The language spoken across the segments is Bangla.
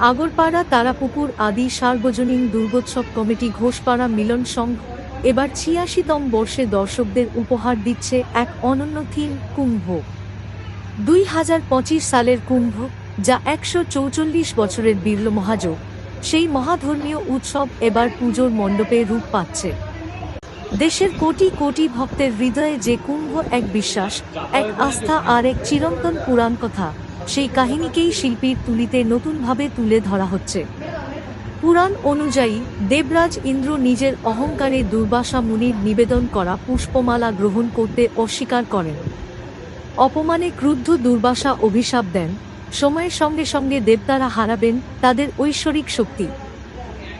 আগরপাড়া, তারাপুকুর আদি সার্বজনীন দুর্গোৎসব কমিটি ঘোষপাড়া মিলন সংঘ এবার ছিয়াশিতম বর্ষে দর্শকদের উপহার দিচ্ছে এক অনন্য থিম, কুম্ভ। দুই হাজার পঁচিশ সালের কুম্ভ, যা একশো চৌচল্লিশ বছরের বিরল মহাযোগ। সেই মহাধর্মীয় উৎসব এবার পুজোর মণ্ডপে রূপ পাচ্ছে। দেশের কোটি কোটি ভক্তের হৃদয়ে যে কুম্ভ এক বিশ্বাস, এক আস্থা আর এক চিরন্তন পুরাণ কথা। সেই কাহিনীকেই শিল্পীর তুলিতে নতুনভাবে তুলে ধরা হচ্ছে। পুরাণ অনুযায়ী, দেবরাজ ইন্দ্র নিজের অহংকারে দুর্বাসা মুনির নিবেদন করা পুষ্পমালা গ্রহণ করতে অস্বীকার করেন। অপমানে ক্রুদ্ধ দুর্বাসা অভিশাপ দেন। সময়ের সঙ্গে সঙ্গে দেবতারা হারাবেন তাদের ঐশ্বরিক শক্তি।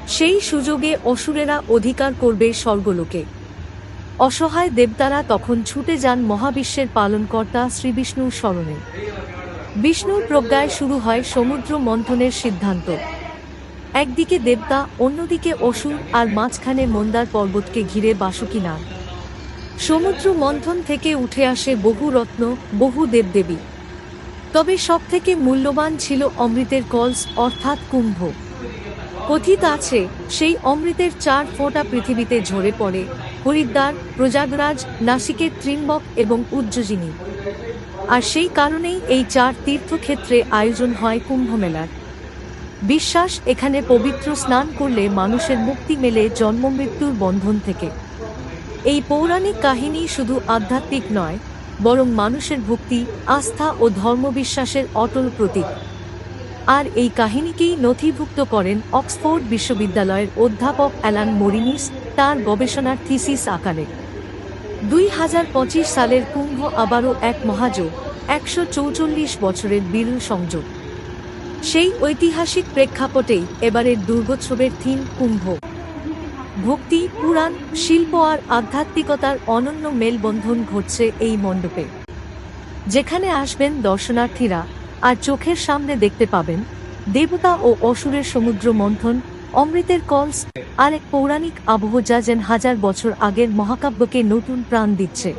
সেই সুযোগে অসুরেরা অধিকার করবে স্বর্গলোকে। অসহায় দেবতারা তখন ছুটে যান মহাবিশ্বের পালনকর্তা শ্রীবিষ্ণুর স্মরণে। বিষ্ণুর প্রজ্ঞায় শুরু হয় সমুদ্র মন্থনের সিদ্ধান্ত। একদিকে দেবতা, অন্যদিকে অসুর আর মাঝখানে মন্দার পর্বতকে ঘিরে বাসুকি নাগ সমুদ্র মন্থন থেকে উঠে আসে বহু রত্ন, বহু দেবদেবী। তবে সবথেকে মূল্যবান ছিল অমৃতের কলস, অর্থাৎ কুম্ভ। কথিত আছে, সেই অমৃতের চার ফোঁটা পৃথিবীতে ঝরে পড়ে হরিদ্বার, প্রজাগরাজ, নাসিকের ত্রিম্বক এবং উজ্জয়িনী। আর সেই কারণেই এই চার তীর্থক্ষেত্রে আয়োজন হয় কুম্ভ মেলার বিশ্বাস, এখানে পবিত্র স্নান করলে মানুষের মুক্তি মেলে জন্মমৃত্যুর বন্ধন থেকে। এই পৌরাণিক কাহিনী শুধু আধ্যাত্মিক নয়, বরং মানুষের ভক্তি, আস্থা ও ধর্মবিশ্বাসের অটল প্রতীক। আর এই কাহিনীকেই নথিভুক্ত করেন অক্সফোর্ড বিশ্ববিদ্যালয়ের অধ্যাপক অ্যালান মরিনিস, তার গবেষণার থিসিস আকারে। দুই হাজার পঁচিশ সালের কুম্ভ আবারও এক মহাযোগ, একশো চৌচল্লিশ বছরের বিরল সংযোগ। সেই ঐতিহাসিক প্রেক্ষাপটেই এবারের দুর্গোৎসবের থিম কুম্ভ। ভক্তি, পুরাণ, শিল্প আর আধ্যাত্মিকতার অনন্য মেলবন্ধন ঘটছে এই মণ্ডপে। যেখানে আসবেন দর্শনার্থীরা আর চোখের সামনে দেখতে পাবেন দেবতা ও অসুরের সমুদ্র মন্থন অমৃতের কলস আর এক পৌরাণিক আবহ যা যেন হাজার বছর আগের মহাকাব্যকে নতুন প্রাণ দিচ্ছে।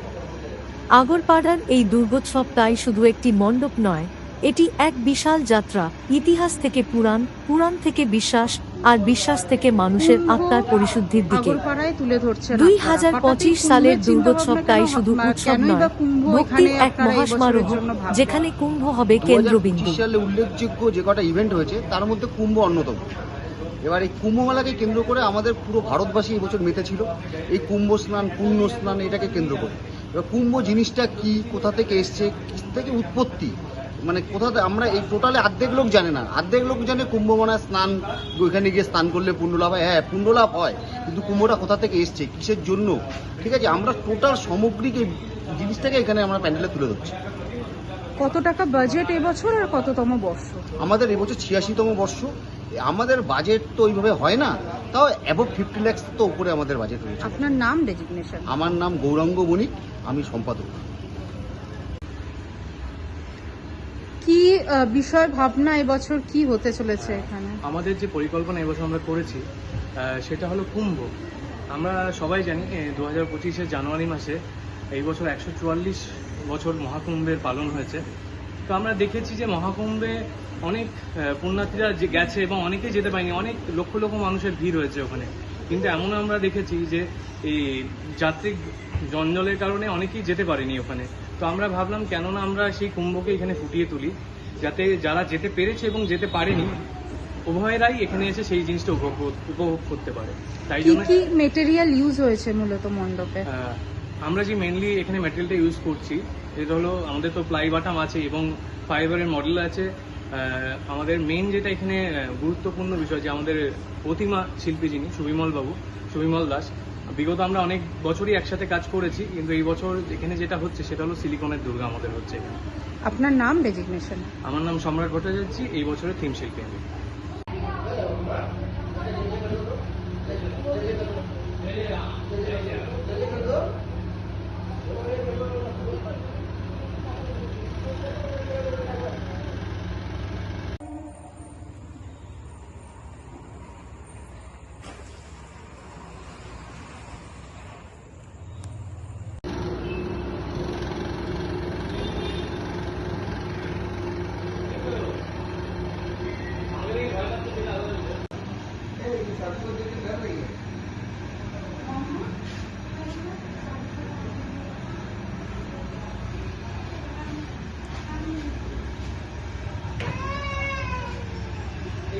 আগরপাড়ার এই দুর্গোৎসব তাই শুধু একটি মণ্ডপ নয় এটি এক বিশাল যাত্রা ইতিহাস থেকে পুরাণ পুরাণ থেকে বিশ্বাস আর বিশ্বাস থেকে মানুষের আত্মার পরিশুদ্ধির দিকে। দুই হাজার পঁচিশ সালের দুর্গোৎসব তাই শুধু উৎসব নয় ভক্তির এক মহাসমারোহ? যেখানে কুম্ভ হবে কেন্দ্রবিন্দু। উল্লেখযোগ্য যে কটা ইভেন্ট হয়েছে তার মধ্যে কুম্ভ অন্যতম। এবার এই কুম্ভ মেলাকে কেন্দ্র করে আমাদের পুরো ভারতবাসী এই বছর মেতেছিল। এই কুম্ভ স্নান, পুণ্য স্নান এটাকে কেন্দ্র করে। এবার কুম্ভ জিনিসটা কি, কোথা থেকে এসছে থেকে উৎপত্তি? মানে কোথা থেকে আমরা এই টোটালে অর্ধেক লোক জানে না। অর্ধেক লোক জানে কুম্ভ মানে স্নান, ওইখানে গিয়ে স্নান করলে পুণ্য লাভ হয়। হ্যাঁ পুণ্য লাভ হয়, কিন্তু কুম্ভটা কোথা থেকে এসছে, কিসের জন্য? ঠিক আছে, আমরা টোটাল সামগ্রিক এই জিনিসটাকে এখানে আমরা প্যান্ডেলে তুলে ধরছি। কত টাকা বাজেট এবছর আর কততম বর্ষ? আমাদের এবছর ছিয়াশিতম বর্ষ। আমাদের বাজেট তো ওইভাবে হয় না তাও অ্যাবভ ফিফটি ল্যাক্স তো উপরে আমাদের বাজেট রয়েছে। আপনার নাম ডেজিগনেশন আমার নাম গৌরাঙ্গ বণিক আমি সম্পাদক। কি বিষয় ভাবনা এবছর কি হতে চলেছে এখানে? আমাদের যে পরিকল্পনা এবছর আমরা করেছি সেটা হলো কুম্ভ। আমরা সবাই জানি দু হাজার পঁচিশের জানুয়ারি মাসে এই বছর একশো চুয়াল্লিশ বছর মহাকুম্ভের পালন হয়েছে। তো আমরা দেখেছি যে মহাকুম্ভে অনেক পুণ্যার্থীরা যে গেছে এবং অনেকেই যেতে পারেনি অনেক লক্ষ লক্ষ মানুষের ভিড় হয়েছে ওখানে। কিন্তু এমন আমরা দেখেছি যে এই যাত্রিক জঞ্জলের কারণে অনেকেই যেতে পারেনি ওখানে। তো আমরা ভাবলাম কেননা আমরা সেই কুম্ভকে এখানে ফুটিয়ে তুলি যাতে যারা যেতে পেরেছে এবং যেতে পারেনি উভয়েরাই এখানে এসে সেই জিনিসটা উপভোগ উপভোগ করতে পারে। তাই জন্য কি মেটেরিয়াল ইউজ হয়েছে মূলত মণ্ডপে? আমরা যে মেনলি এখানে ম্যাটেরিয়ালটা ইউজ করছি এটা হলো আমাদের তো প্লাই বাটাম আছে এবং ফাইবারের মডেল আছে। আমাদের মেন যেটা এখানে গুরুত্বপূর্ণ বিষয় যে আমাদের প্রতিমা শিল্পী যিনি সুবিমল বাবু সুবিমল দাস বিগত আমরা অনেক বছরই একসাথে কাজ করেছি কিন্তু এই বছর এখানে যেটা হচ্ছে সেটা হলো সিলিকনের দুর্গা আমাদের হচ্ছে এখানে। আপনার নাম ডেজিগনেশন আমার নাম সম্রাট ভট্টাচার্য এই বছরের থিম শিল্পী আমি।